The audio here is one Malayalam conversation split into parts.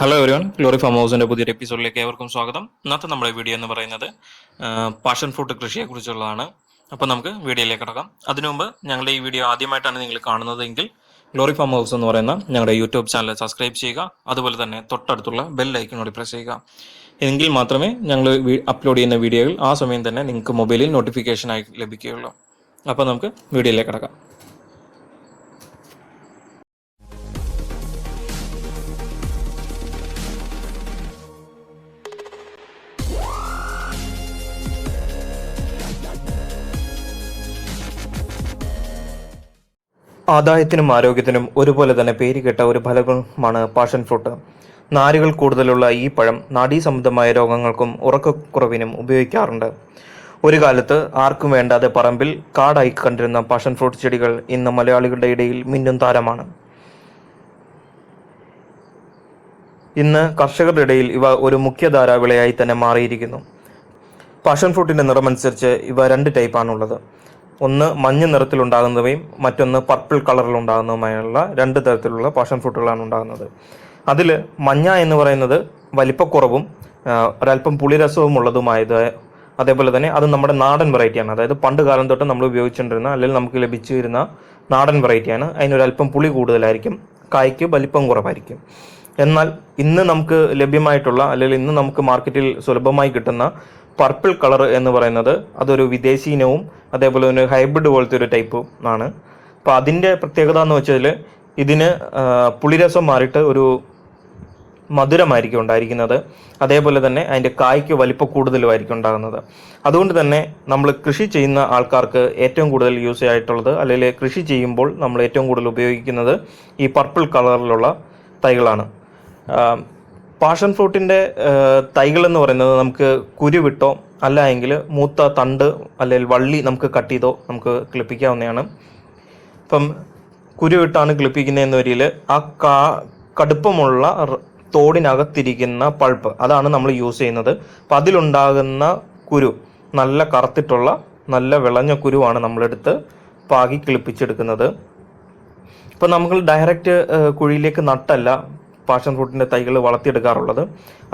ഹലോ എവരിവൺ ഗ്ലോറി ഫാം ഹൗസിന്റെ പുതിയൊരു എപ്പിസോഡിലേക്ക് ഏവർക്കും സ്വാഗതം. ഇന്നത്തെ നമ്മുടെ വീഡിയോ എന്ന് പറയുന്നത് പാഷൻ ഫ്രൂട്ട് കൃഷിയെ കുറിച്ചുള്ളതാണ്. അപ്പോൾ നമുക്ക് വീഡിയോയിലേക്ക് കിടക്കാം. അതിനുമുമ്പ് ഞങ്ങളുടെ ഈ വീഡിയോ ആദ്യമായിട്ടാണ് നിങ്ങൾ കാണുന്നതെങ്കിൽ ഗ്ലോറി ഫാം ഹൗസ് എന്ന് പറയുന്ന ഞങ്ങളുടെ യൂട്യൂബ് ചാനൽ സബ്സ്ക്രൈബ് ചെയ്യുക. അതുപോലെ തന്നെ തൊട്ടടുത്തുള്ള ബെൽ ഐക്കണോട് പ്രസ് ചെയ്യുക. എങ്കിൽ മാത്രമേ ഞങ്ങൾ അപ്ലോഡ് ചെയ്യുന്ന വീഡിയോകൾ ആ സമയം തന്നെ നിങ്ങൾക്ക് മൊബൈലിൽ നോട്ടിഫിക്കേഷൻ ആയി ലഭിക്കുകയുള്ളൂ. അപ്പോൾ നമുക്ക് വീഡിയോയിലേക്ക് കിടക്കാം. ആദായത്തിനും ആരോഗ്യത്തിനും ഒരുപോലെ തന്നെ പേരുകെട്ട ഒരു ഫലമാണ് പാഷൻ ഫ്രൂട്ട്. നാരുകൾ കൂടുതലുള്ള ഈ പഴം നാഡീസംബന്ധമായ രോഗങ്ങൾക്കും ഉറക്കക്കുറവിനും ഉപയോഗിക്കാറുണ്ട്. ഒരു കാലത്ത് ആർക്കും വേണ്ടാതെ പറമ്പിൽ കാടായി കണ്ടിരുന്ന പാഷൻ ഫ്രൂട്ട് ചെടികൾ ഇന്ന് മലയാളികളുടെ ഇടയിൽ മിന്നും താരമാണ്. ഇന്ന് കർഷകരുടെ ഇടയിൽ ഇവ ഒരു മുഖ്യധാരാ വിളയായി തന്നെ മാറിയിരിക്കുന്നു. പാഷൻ ഫ്രൂട്ടിന്റെ നിറമനുസരിച്ച് ഇവ രണ്ട് ടൈപ്പാണുള്ളത്. ഒന്ന് മഞ്ഞ നിറത്തിലുണ്ടാകുന്നവയും മറ്റൊന്ന് പർപ്പിൾ കളറിലുണ്ടാകുന്നതുമായുള്ള രണ്ട് തരത്തിലുള്ള പാഷൻ ഫ്രൂട്ടുകളാണ് ഉണ്ടാകുന്നത്. അതിൽ മഞ്ഞ എന്ന് പറയുന്നത് വലിപ്പക്കുറവും ഒരല്പം പുളിരസവും ഉള്ളതുമായത് അതേപോലെ തന്നെ അത് നമ്മുടെ നാടൻ വെറൈറ്റിയാണ് അതായത് പണ്ട് കാലം തൊട്ട് നമ്മൾ ഉപയോഗിച്ചുകൊണ്ടിരുന്ന അല്ലെങ്കിൽ നമുക്ക് ലഭിച്ചു വരുന്ന നാടൻ വെറൈറ്റിയാണ് അതിനൊരല്പം പുളി കൂടുതലായിരിക്കും കായ്ക്ക് വലിപ്പം കുറവായിരിക്കും. എന്നാൽ ഇന്ന് നമുക്ക് ലഭ്യമായിട്ടുള്ള അല്ലെങ്കിൽ ഇന്ന് നമുക്ക് മാർക്കറ്റിൽ സുലഭമായി കിട്ടുന്ന പർപ്പിൾ കളർ എന്ന് പറയുന്നത് അതൊരു വിദേശി ഇനവും അതേപോലെ തന്നെ ഹൈബ്രിഡ് പോലത്തെ ഒരു ടൈപ്പും ആണ്. അപ്പോൾ അതിന്റെ പ്രത്യേകത എന്ന് വെച്ചാൽ ഇതിന് പുളിരസം മാറിയിട്ട് ഒരു മധുരമായിരിക്കും ഉണ്ടായിരിക്കുന്നത്. അതേപോലെ തന്നെ അതിന്റെ കായ്ക്ക് വലിപ്പം കൂടുതലുമായിരിക്കും ഉണ്ടാകുന്നത്. അതുകൊണ്ട് തന്നെ നമ്മൾ കൃഷി ചെയ്യുന്ന ആൾക്കാർക്ക് ഏറ്റവും കൂടുതൽ യൂസ് ആയിട്ടുള്ളത് അല്ലെങ്കിൽ കൃഷി ചെയ്യുമ്പോൾ നമ്മൾ ഏറ്റവും കൂടുതൽ ഉപയോഗിക്കുന്നത് ഈ പർപ്പിൾ കളറിലുള്ള തൈകളാണ്. പാഷൻ ഫ്രൂട്ടിന്റെ തൈകൾ എന്ന് പറയുന്നത് നമുക്ക് കുരുവിട്ടോ അല്ല എങ്കിൽ മൂത്ത തണ്ട് അല്ലെങ്കിൽ വള്ളി നമുക്ക് കട്ട് ചെയ്തോ നമുക്ക് കിളിപ്പിക്കാവുന്നതാണ്. ഇപ്പം കുരുവിട്ടാണ് കിളിപ്പിക്കുന്നതെന്ന് വരിയിൽ ആ കാ കടുപ്പമുള്ള തോടിനകത്തിരിക്കുന്ന പൾപ്പ് അതാണ് നമ്മൾ യൂസ് ചെയ്യുന്നത്. അപ്പം അതിലുണ്ടാകുന്ന കുരു നല്ല കറുത്തിട്ടുള്ള നല്ല വിളഞ്ഞ കുരുവാണ് നമ്മളെടുത്ത് പാകി കിളിപ്പിച്ചെടുക്കുന്നത്. ഇപ്പം നമ്മൾ ഡയറക്റ്റ് കുഴിയിലേക്ക് നട്ടല്ല പാഷൻ ഫ്രൂട്ടിന്റെ തൈകൾ വളർത്തിയെടുക്കാറുള്ളത്.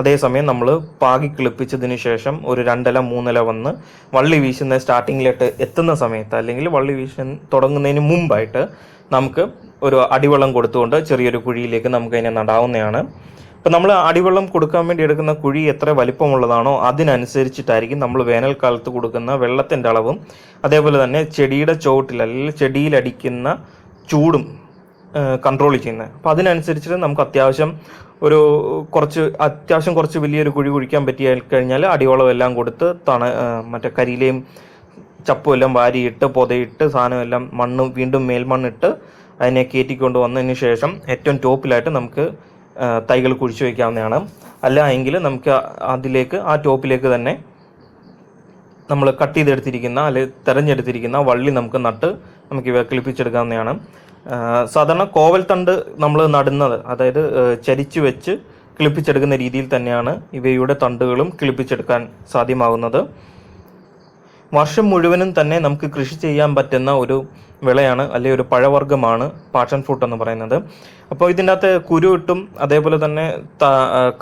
അതേസമയം നമ്മൾ പാകി കിളിപ്പിച്ചതിന് ശേഷം ഒരു രണ്ടില മൂന്നില വന്ന് വള്ളി വീശുന്ന സ്റ്റാർട്ടിങ്ങിലോട്ട് എത്തുന്ന സമയത്ത് അല്ലെങ്കിൽ വള്ളി വീശാൻ തുടങ്ങുന്നതിന് മുമ്പായിട്ട് നമുക്ക് ഒരു അടിവെള്ളം കൊടുത്തുകൊണ്ട് ചെറിയൊരു കുഴിയിലേക്ക് നമുക്ക് അതിനെ നടാവുന്നതാണ്. ഇപ്പം നമ്മൾ അടിവെള്ളം കൊടുക്കാൻ വേണ്ടി എടുക്കുന്ന കുഴി എത്ര വലിപ്പമുള്ളതാണോ അതിനനുസരിച്ചിട്ടായിരിക്കും നമ്മൾ വേനൽക്കാലത്ത് കൊടുക്കുന്ന വെള്ളത്തിന്റെ അളവും. അതേപോലെ തന്നെ ചെടിയുടെ ചുവട്ടിൽ അല്ലെങ്കിൽ ചെടിയിലടിക്കുന്ന ചൂടും കൺട്രോൾ ചെയ്യുന്നത്. അപ്പോൾ അതിനനുസരിച്ചിട്ട് നമുക്ക് അത്യാവശ്യം ഒരു കുറച്ച് അത്യാവശ്യം കുറച്ച് വലിയൊരു കുഴി കുഴിക്കാൻ പറ്റിയ കഴിഞ്ഞാൽ അടിവളം എല്ലാം കൊടുത്ത് തണ മറ്റേ കരിയിലയും ചപ്പും എല്ലാം വാരിയിട്ട് പൊതയിട്ട് സാധനം എല്ലാം മണ്ണ് വീണ്ടും മേൽമണ്ണിട്ട് അതിനെ കയറ്റിക്കൊണ്ട് വന്നതിന് ശേഷം ഏറ്റവും ടോപ്പിലായിട്ട് നമുക്ക് തൈകൾ കുഴിച്ചു വയ്ക്കാവുന്നതാണ് അല്ല എങ്കിൽ നമുക്ക് അതിലേക്ക് ആ ടോപ്പിലേക്ക് തന്നെ നമ്മൾ കട്ട് ചെയ്തെടുത്തിരിക്കുന്ന അല്ലെങ്കിൽ തിരഞ്ഞെടുത്തിരിക്കുന്ന വള്ളി നമുക്ക് നട്ട് നമുക്ക് ഇവ കിളിപ്പിച്ചെടുക്കാവുന്നതാണ്. സാധാരണ കോവൽ തണ്ട് നമ്മൾ നടുന്നത് അതായത് ചരിച്ചു വെച്ച് കിളിപ്പിച്ചെടുക്കുന്ന രീതിയിൽ തന്നെയാണ് ഇവയുടെ തണ്ടുകളും കിളിപ്പിച്ചെടുക്കാൻ സാധ്യമാകുന്നത്. വർഷം മുഴുവനും തന്നെ നമുക്ക് കൃഷി ചെയ്യാൻ പറ്റുന്ന ഒരു വിളയാണ് അല്ലെങ്കിൽ ഒരു പഴവർഗമാണ് പാഷൻ ഫ്രൂട്ട് എന്ന് പറയുന്നത്. അപ്പോൾ ഇതിന്റെ അകത്ത് കുരു ഇട്ടും അതേപോലെ തന്നെ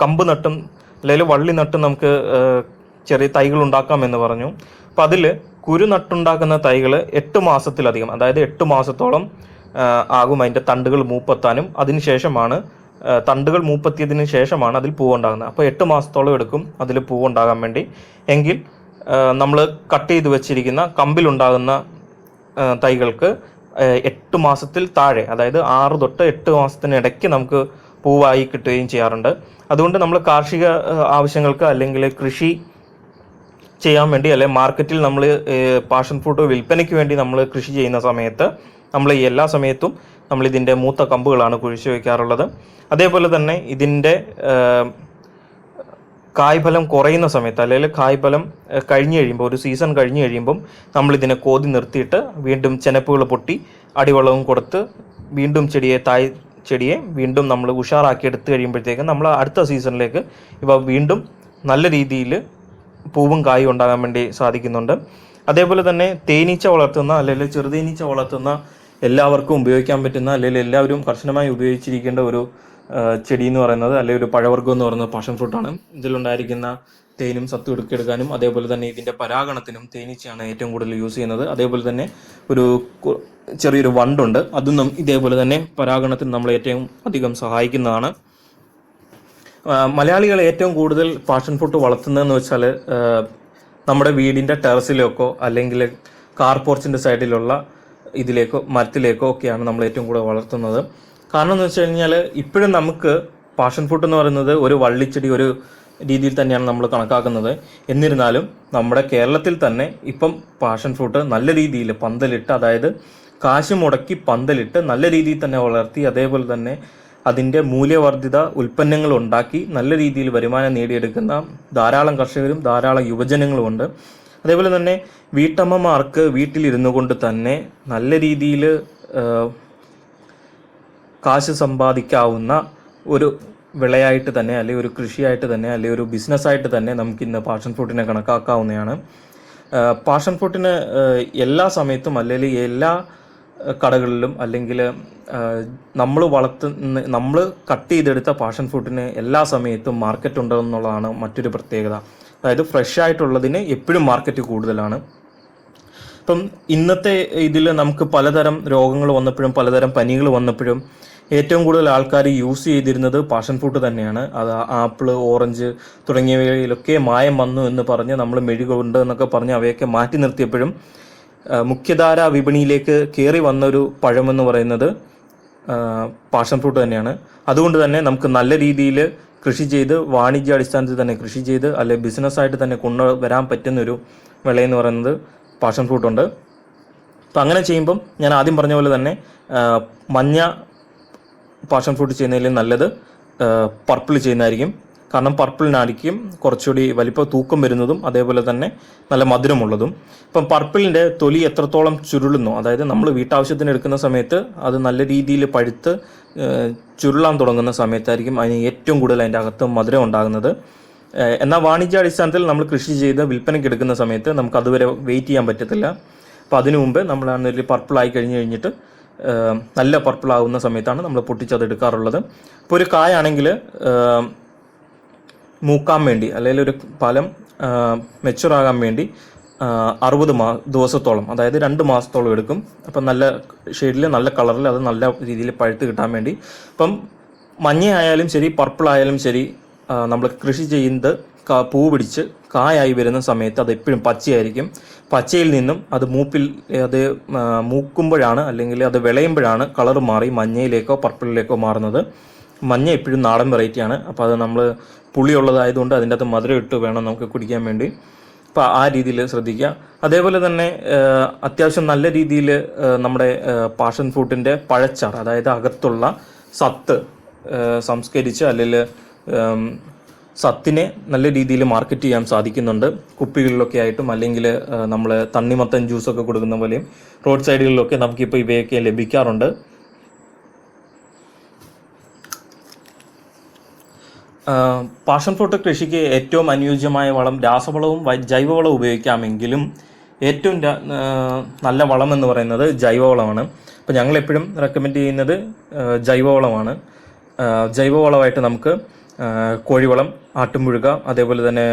കമ്പ് നട്ടും അല്ലെങ്കിൽ വള്ളി നട്ടും നമുക്ക് ചെറിയ തൈകൾ ഉണ്ടാക്കാം എന്ന് പറഞ്ഞു. അപ്പം അതിൽ കുരു നട്ടുണ്ടാക്കുന്ന തൈകൾ എട്ട് മാസത്തിലധികം അതായത് എട്ട് മാസത്തോളം ആകും. അതിന്റെ തണ്ടുകൾ മൂപ്പെത്താനും അതിനുശേഷമാണ് ശേഷമാണ് തണ്ടുകൾ മൂപ്പെത്തിയതിന് ശേഷമാണ് അതിൽ പൂവുണ്ടാകുന്നത്. അപ്പോൾ എട്ട് മാസത്തോളം എടുക്കും അതിൽ പൂവുണ്ടാകാൻ വേണ്ടി. എങ്കിൽ നമ്മൾ കട്ട് ചെയ്ത് വെച്ചിരിക്കുന്ന കമ്പിലുണ്ടാകുന്ന തൈകൾക്ക് എട്ട് മാസത്തിൽ താഴെ അതായത് ആറ് തൊട്ട് എട്ട് മാസത്തിനിടയ്ക്ക് നമുക്ക് പൂവായി കിട്ടുകയും ചെയ്യാറുണ്ട്. അതുകൊണ്ട് നമ്മൾ കാർഷിക ആവശ്യങ്ങൾക്ക് അല്ലെങ്കിൽ കൃഷി ചെയ്യാൻ വേണ്ടി അല്ലെങ്കിൽ മാർക്കറ്റിൽ നമ്മൾ പാഷൻ ഫ്രൂട്ട് വിൽപ്പനയ്ക്ക് വേണ്ടി നമ്മൾ കൃഷി ചെയ്യുന്ന സമയത്ത് നമ്മൾ ഈ എല്ലാ സമയത്തും നമ്മൾ ഇതിന്റെ മൂത്ത കമ്പുകളാണ് കുഴിച്ചു വയ്ക്കാറുള്ളത് അതേപോലെ തന്നെ ഇതിന്റെ കായ്ഫലം കുറയുന്ന സമയത്ത് അല്ലെങ്കിൽ കായ്ഫലം കഴിഞ്ഞു കഴിയുമ്പോൾ ഒരു സീസൺ കഴിഞ്ഞു കഴിയുമ്പം നമ്മൾ ഇതിനെ കോതി നിർത്തിയിട്ട് വീണ്ടും ചെനപ്പുകൾ പൊട്ടി അടിവളവും കൊടുത്ത് വീണ്ടും ചെടിയെ തായ് ചെടിയെ വീണ്ടും നമ്മൾ ഉഷാറാക്കി എടുത്തു കഴിയുമ്പോഴത്തേക്കും നമ്മൾ അടുത്ത സീസണിലേക്ക് ഇവ വീണ്ടും നല്ല രീതിയിൽ പൂവും കായും ഉണ്ടാകാൻ വേണ്ടി സാധിക്കുന്നുണ്ട്. അതേപോലെ തന്നെ തേനീച്ച വളർത്തുന്ന അല്ലെങ്കിൽ ചെറുതേനീച്ച വളർത്തുന്ന എല്ലാവർക്കും ഉപയോഗിക്കാൻ പറ്റുന്ന അല്ലെങ്കിൽ എല്ലാവരും കർശനമായി ഉപയോഗിച്ചിരിക്കേണ്ട ഒരു ചെടി എന്ന് പറയുന്നത് അല്ലെങ്കിൽ ഒരു പഴവർഗം എന്ന് പറയുന്നത് പാഷൻ ഫ്രൂട്ടാണ് ഇതിലുണ്ടായിരിക്കുന്ന തേനും സത്ത് എടുക്കെടുക്കാനും അതേപോലെ തന്നെ ഇതിന്റെ പരാഗണത്തിനും തേനീച്ചയാണ് ഏറ്റവും കൂടുതൽ യൂസ് ചെയ്യുന്നത്. അതേപോലെ തന്നെ ഒരു ചെറിയൊരു വണ്ടുണ്ട്. അതൊന്നും ഇതേപോലെ തന്നെ പരാഗണത്തിന് നമ്മൾ ഏറ്റവും അധികം സഹായിക്കുന്നതാണ്. മലയാളികൾ ഏറ്റവും കൂടുതൽ പാഷൻ ഫ്രൂട്ട് വളർത്തുന്നതെന്ന് വെച്ചാൽ നമ്മുടെ വീടിന്റെ ടെറസിലേക്കോ അല്ലെങ്കിൽ കാർ പോർച്ചിന്റെ സൈഡിലുള്ള ഇതിലേക്കോ മരത്തിലേക്കോ ഒക്കെയാണ് നമ്മൾ ഏറ്റവും കൂടുതൽ വളർത്തുന്നത്. കാരണം എന്ന് വെച്ച് കഴിഞ്ഞാൽ ഇപ്പോഴും നമുക്ക് പാഷൻ ഫ്രൂട്ട് എന്ന് പറയുന്നത് ഒരു വള്ളിച്ചെടി ഒരു രീതിയിൽ തന്നെയാണ് നമ്മൾ കണക്കാക്കുന്നത്. എന്നിരുന്നാലും നമ്മുടെ കേരളത്തിൽ തന്നെ ഇപ്പം പാഷൻ ഫ്രൂട്ട് നല്ല രീതിയിൽ പന്തലിട്ട് അതായത് കാശ് മുടക്കി പന്തലിട്ട് നല്ല രീതിയിൽ തന്നെ വളർത്തി അതേപോലെ തന്നെ അതിന്റെ മൂല്യവർദ്ധിത ഉൽപ്പന്നങ്ങൾ ഉണ്ടാക്കി നല്ല രീതിയിൽ വരുമാനം നേടിയെടുക്കുന്ന ധാരാളം കർഷകരും ധാരാളം യുവജനങ്ങളും ഉണ്ട്. അതേപോലെ തന്നെ വീട്ടമ്മമാർക്ക് വീട്ടിലിരുന്നു കൊണ്ട് തന്നെ നല്ല രീതിയിൽ കാശ് സമ്പാദിക്കാവുന്ന ഒരു വിളയായിട്ട് തന്നെ അല്ലെങ്കിൽ ഒരു കൃഷിയായിട്ട് തന്നെ അല്ലെങ്കിൽ ഒരു ബിസിനസ്സായിട്ട് തന്നെ നമുക്ക് ഇന്ന് പാഷൻ ഫ്രൂട്ടിനെ കണക്കാക്കാവുന്നതാണ്. പാഷൻ ഫ്രൂട്ടിന് എല്ലാ സമയത്തും അല്ലെങ്കിൽ എല്ലാ കടകളിലും അല്ലെങ്കിൽ നമ്മൾ വളർത്ത് നമ്മൾ കട്ട് ചെയ്തെടുത്ത പാഷൻ ഫ്രൂട്ടിന് എല്ലാ സമയത്തും മാർക്കറ്റ് ഉണ്ടെന്നുള്ളതാണ് മറ്റൊരു പ്രത്യേകത. അതായത് ഫ്രഷ് ആയിട്ടുള്ളതിന് എപ്പോഴും മാർക്കറ്റ് കൂടുതലാണ്. ഇപ്പം ഇന്നത്തെ ഇതിൽ നമുക്ക് പലതരം രോഗങ്ങൾ വന്നപ്പോഴും പലതരം പനികൾ വന്നപ്പോഴും ഏറ്റവും കൂടുതൽ ആൾക്കാർ യൂസ് ചെയ്തിരുന്നത് പാഷൻ ഫ്രൂട്ട് തന്നെയാണ്. അത് ആപ്പിൾ ഓറഞ്ച് തുടങ്ങിയവയിലൊക്കെ മായം വന്നു എന്ന് പറഞ്ഞ് നമ്മൾ മെഴുകുണ്ട് എന്നൊക്കെ പറഞ്ഞ് അവയൊക്കെ മാറ്റി നിർത്തിയപ്പോഴും മുഖ്യധാര വിപണിയിലേക്ക് കയറി വന്ന ഒരു പഴമെന്ന് പറയുന്നത് പാഷൻ ഫ്രൂട്ട് തന്നെയാണ്. അതുകൊണ്ട് തന്നെ നമുക്ക് നല്ല രീതിയിൽ കൃഷി ചെയ്ത് വാണിജ്യ അടിസ്ഥാനത്തിൽ തന്നെ കൃഷി ചെയ്ത് അല്ലെ ബിസിനസ്സായിട്ട് തന്നെ കൊണ്ടുവരാൻ പറ്റുന്ന ഒരു വിളയെന്ന് പറയുന്നത് പാഷൻ ഫ്രൂട്ട് ഉണ്ട്. അപ്പം അങ്ങനെ ചെയ്യുമ്പം ഞാൻ ആദ്യം പറഞ്ഞ പോലെ തന്നെ മഞ്ഞ പാഷൻ ഫ്രൂട്ട് ചെയ്യുന്നതിൽ നല്ലത് പർപ്പിൾ ചെയ്യുന്നതായിരിക്കും. കാരണം പർപ്പിളിനായിരിക്കും കുറച്ചുകൂടി വലിപ്പ തൂക്കം വരുന്നതും അതേപോലെ തന്നെ നല്ല മധുരമുള്ളതും. ഇപ്പം പർപ്പിളിന്റെ തൊലി എത്രത്തോളം ചുരുളുന്നു അതായത് നമ്മൾ വീട്ടാവശ്യത്തിന് എടുക്കുന്ന സമയത്ത് അത് നല്ല രീതിയിൽ പഴുത്ത് ചുരുളാൻ തുടങ്ങുന്ന സമയത്തായിരിക്കും അതിന് ഏറ്റവും കൂടുതൽ അതിന്റെ അകത്ത് മധുരം ഉണ്ടാകുന്നത്. എന്നാൽ വാണിജ്യാടിസ്ഥാനത്തിൽ നമ്മൾ കൃഷി ചെയ്ത് വിൽപ്പനയ്ക്ക് എടുക്കുന്ന സമയത്ത് നമുക്ക് അതുവരെ വെയിറ്റ് ചെയ്യാൻ പറ്റത്തില്ല. അപ്പോൾ അതിനു മുമ്പ് പർപ്പിൾ ആയി കഴിഞ്ഞ് കഴിഞ്ഞിട്ട് നല്ല പർപ്പിൾ ആകുന്ന സമയത്താണ് നമ്മൾ പൊട്ടിച്ചത് എടുക്കാറുള്ളത്. ഇപ്പോൾ ഒരു കായാണെങ്കിൽ മൂക്കാൻ വേണ്ടി അല്ലെങ്കിൽ ഒരു ഫലം മെച്ചുറാകാൻ വേണ്ടി അറുപത് മാ ദിവസത്തോളം അതായത് രണ്ട് മാസത്തോളം എടുക്കും. അപ്പം നല്ല ഷെയ്ഡിൽ നല്ല കളറിൽ അത് നല്ല രീതിയിൽ പഴുത്ത് കിട്ടാൻ വേണ്ടി. അപ്പം മഞ്ഞയായാലും ശരി പർപ്പിൾ ആയാലും ശരി നമ്മൾ കൃഷി ചെയ്യുന്നത് പൂ പിടിച്ച് കായായി വരുന്ന സമയത്ത് അത് എപ്പോഴും പച്ചയായിരിക്കും. പച്ചയിൽ നിന്നും അത് മൂപ്പിൽ അത് മൂക്കുമ്പോഴാണ് അല്ലെങ്കിൽ അത് വിളയുമ്പോഴാണ് കളർ മാറി മഞ്ഞയിലേക്കോ പർപ്പിളിലേക്കോ മാറുന്നത്. മഞ്ഞ എപ്പോഴും നാടൻ വെറൈറ്റിയാണ് അപ്പോൾ അത് നമ്മൾ പുളിയുള്ളതായതുകൊണ്ട് അതിന്റെ അകത്ത് മധുരം ഇട്ട് വേണം നമുക്ക് കുടിക്കാൻ വേണ്ടി. അപ്പോൾ ആ രീതിയിൽ ശ്രദ്ധിക്കുക. അതേപോലെ തന്നെ അത്യാവശ്യം നല്ല രീതിയിൽ നമ്മുടെ പാഷൻ ഫ്രൂട്ടിന്റെ പഴച്ചാർ അതായത് അകത്തുള്ള സത്ത് സംസ്കരിച്ച് അല്ലെങ്കിൽ സത്തിനെ നല്ല രീതിയിൽ മാർക്കറ്റ് ചെയ്യാൻ സാധിക്കുന്നുണ്ട്. കുപ്പികളിലൊക്കെ ആയിട്ടും അല്ലെങ്കിൽ നമ്മൾ തണ്ണിമത്തൻ ജ്യൂസൊക്കെ കൊടുക്കുന്ന പോലെയും റോഡ് സൈഡുകളിലൊക്കെ നമുക്കിപ്പോൾ ഇവയൊക്കെ ലഭിക്കാറുണ്ട്. പാഷൻ ഫ്രൂട്ട് കൃഷിക്ക് ഏറ്റവും അനുയോജ്യമായ വളം രാസവളവും ജൈവവളവും ഉപയോഗിക്കാമെങ്കിലും ഏറ്റവും നല്ല വളം എന്ന് പറയുന്നത് ജൈവവളമാണ്. അപ്പോൾ ഞങ്ങൾ എപ്പോഴും റെക്കമെൻഡ് ചെയ്യുന്നത് ജൈവവളമാണ്. ജൈവവളമായിട്ട് നമുക്ക് കോഴിവളം ആട്ടുംപുഴുക അതേപോലെ തന്നെ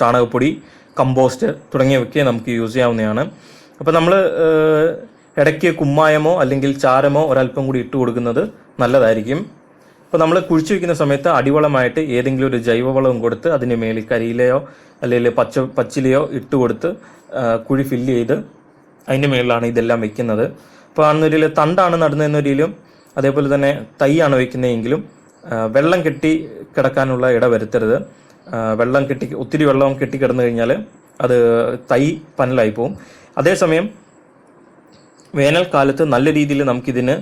ചാണകപ്പൊടി കമ്പോസ്റ്റ് തുടങ്ങിയവയ്ക്ക് നമുക്ക് യൂസ് ചെയ്യാവുന്നതാണ്. അപ്പോൾ നമ്മൾ ഇടയ്ക്ക് കുമ്മായമോ അല്ലെങ്കിൽ ചാരമോ ഒരല്പം കൂടി ഇട്ട് കൊടുക്കുന്നത് നല്ലതായിരിക്കും. അപ്പോൾ നമ്മൾ കുഴിച്ചു വെക്കുന്ന സമയത്ത് അടിവളമായിട്ട് ഏതെങ്കിലും ഒരു ജൈവവളവും കൊടുത്ത് അതിന് മേളിൽ കരിയിലയോ അല്ലെങ്കിൽ പച്ച പച്ചിലയോ ഇട്ട് കൊടുത്ത് കുഴി ഫില്ല് ചെയ്ത് അതിന്റെ മേളിലാണ് ഇതെല്ലാം വെക്കുന്നത്. അപ്പോൾ അന്നൊരു തണ്ടാണ് നടുന്നതെന്നൊരിലും അതേപോലെ തന്നെ തൈയാണ് വെക്കുന്നതെങ്കിലും വെള്ളം കെട്ടി കിടക്കാനുള്ള ഇട വരുത്തരുത്. വെള്ളം കെട്ടി ഒത്തിരി വെള്ളം കെട്ടി കിടന്നു കഴിഞ്ഞാൽ അത് തൈ പനലായി പോകും അതേസമയം വേനൽക്കാലത്ത് നല്ല രീതിയിൽ നമുക്കിതിന്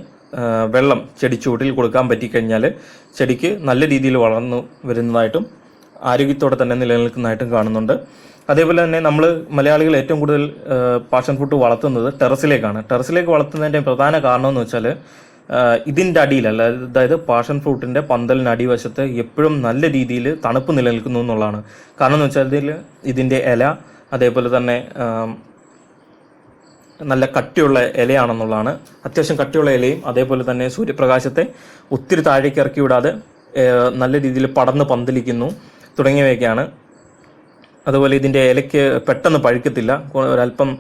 വെള്ളം ചെടി ചൂട്ടിൽ കൊടുക്കാൻ പറ്റിക്കഴിഞ്ഞാൽ ചെടിക്ക് നല്ല രീതിയിൽ വളർന്നു വരുന്നതായിട്ടും ആരോഗ്യത്തോടെ തന്നെ നിലനിൽക്കുന്നതായിട്ടും കാണുന്നുണ്ട്. അതേപോലെ തന്നെ നമ്മൾ മലയാളികൾ ഏറ്റവും കൂടുതൽ പാഷൻ ഫ്രൂട്ട് വളർത്തുന്നത് ടെറസിലേക്കാണ്. ടെറസിലേക്ക് വളർത്തുന്നതിന്റെ പ്രധാന കാരണം എന്ന് വെച്ചാൽ ഇതിന്റെ അടിയിലല്ല അതായത് പാഷൻ ഫ്രൂട്ടിന്റെ പന്തലിന് അടിവശത്ത് എപ്പോഴും നല്ല രീതിയിൽ തണുപ്പ് നിലനിൽക്കുന്നു എന്നുള്ളതാണ്. കാരണം എന്ന് വെച്ചാൽ ഇതിൽ ഇതിന്റെ ഇല അതേപോലെ തന്നെ നല്ല കട്ടിയുള്ള ഇലയാണെന്നുള്ളതാണ്. അത്യാവശ്യം കട്ടിയുള്ള ഇലയും അതേപോലെ തന്നെ സൂര്യപ്രകാശത്തെ ഒത്തിരി താഴേക്ക് ഇറക്കി വിടാതെ നല്ല രീതിയിൽ പടർന്ന് പന്തലിക്കുന്നു തുടങ്ങിയവയൊക്കെയാണ്. അതുപോലെ ഇതിന്റെ ഇലയ്ക്ക് പെട്ടെന്ന് പഴുക്കത്തില്ല. ഒരല്പം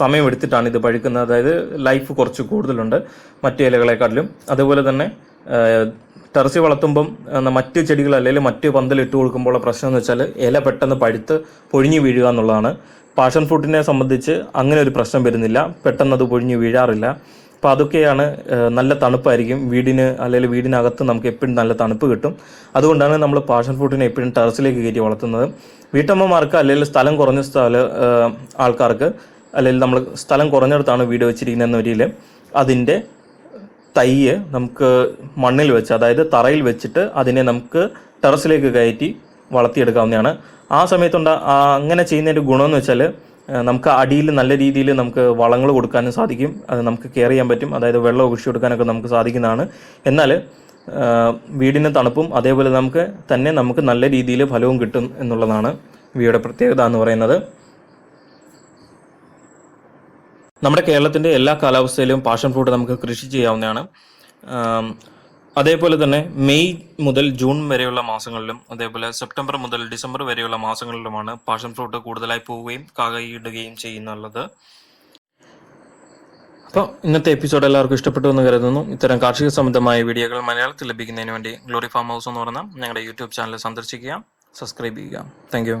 സമയമെടുത്തിട്ടാണ് ഇത് പഴുക്കുന്നത്. അതായത് ലൈഫ് കുറച്ച് കൂടുതലുണ്ട് മറ്റു ഇലകളെക്കാട്ടിലും. അതുപോലെ തന്നെ ടെറസി വളർത്തുമ്പം മറ്റ് ചെടികൾ അല്ലെങ്കിൽ മറ്റ് പന്തലിട്ട് കൊടുക്കുമ്പോൾ പ്രശ്നം എന്ന് വെച്ചാൽ ഇല പെട്ടെന്ന് പഴുത്ത് പൊഴിഞ്ഞു വീഴുക എന്നുള്ളതാണ്. പാഷൻ ഫ്രൂട്ടിനെ സംബന്ധിച്ച് അങ്ങനെ ഒരു പ്രശ്നം വരുന്നില്ല. പെട്ടെന്ന് അത് പൊഴിഞ്ഞ് വീഴാറില്ല. അപ്പോൾ അതൊക്കെയാണ് നല്ല തണുപ്പായിരിക്കും. വീടിന് അല്ലെങ്കിൽ വീടിനകത്ത് നമുക്ക് എപ്പോഴും നല്ല തണുപ്പ് കിട്ടും. അതുകൊണ്ടാണ് നമ്മൾ പാഷൻ ഫ്രൂട്ടിനെ എപ്പോഴും ടെറസിലേക്ക് കയറ്റി വളർത്തുന്നത്. വീട്ടമ്മമാർക്ക് അല്ലെങ്കിൽ സ്ഥലം കുറഞ്ഞ സ്ഥല ആൾക്കാർക്ക് അല്ലെങ്കിൽ നമ്മൾ സ്ഥലം കുറഞ്ഞിടത്താണ് വീട് വെച്ചിരിക്കുന്നതെന്ന വരിയിൽ അതിന്റെ തൈയ് നമുക്ക് മണ്ണിൽ വെച്ച് അതായത് തറയിൽ വെച്ചിട്ട് അതിനെ നമുക്ക് ടെറസിലേക്ക് കയറ്റി വളർത്തിയെടുക്കാവുന്നതാണ്. ആ സമയത്തുണ്ട അങ്ങനെ ചെയ്യുന്നതിന്റെ ഗുണമെന്ന് വെച്ചാൽ നമുക്ക് അടിയിൽ നല്ല രീതിയിൽ നമുക്ക് വളങ്ങൾ കൊടുക്കാനും സാധിക്കും. അത് നമുക്ക് കെയർ ചെയ്യാൻ പറ്റും. അതായത് വെള്ളം ഒഴിച്ചു കൊടുക്കാനൊക്കെ നമുക്ക് സാധിക്കുന്നതാണ്. എന്നാൽ വീടിന് തണുപ്പും അതേപോലെ നമുക്ക് തന്നെ നമുക്ക് നല്ല രീതിയിൽ ഫലവും കിട്ടും എന്നുള്ളതാണ് ഇവയുടെ പ്രത്യേകത എന്ന് പറയുന്നത്. നമ്മുടെ കേരളത്തിന്റെ എല്ലാ കാലാവസ്ഥയിലും പാഷൻ ഫ്രൂട്ട് നമുക്ക് കൃഷി ചെയ്യാവുന്നതാണ്. അതേപോലെ തന്നെ മെയ് മുതൽ ജൂൺ വരെയുള്ള മാസങ്ങളിലും അതേപോലെ സെപ്റ്റംബർ മുതൽ ഡിസംബർ വരെയുള്ള മാസങ്ങളിലുമാണ് പാഷൻ ഫ്രൂട്ട് കൂടുതലായി പോവുകയും കാകയിടുകയും ചെയ്യുന്നുള്ളത്. അപ്പോൾ ഇന്നത്തെ എപ്പിസോഡ് എല്ലാവർക്കും ഇഷ്ടപ്പെട്ടു എന്ന് കരുതുന്നു. ഇത്തരം കാർഷിക സംബന്ധമായ വീഡിയോകൾ മലയാളത്തിൽ ലഭിക്കുന്നതിന് വേണ്ടി ഗ്ലോറി ഫാം ഹൗസ് എന്ന് പറഞ്ഞ ഞങ്ങളുടെ യൂട്യൂബ് ചാനൽ സന്ദർശിക്കുക സബ്സ്ക്രൈബ് ചെയ്യുക. താങ്ക്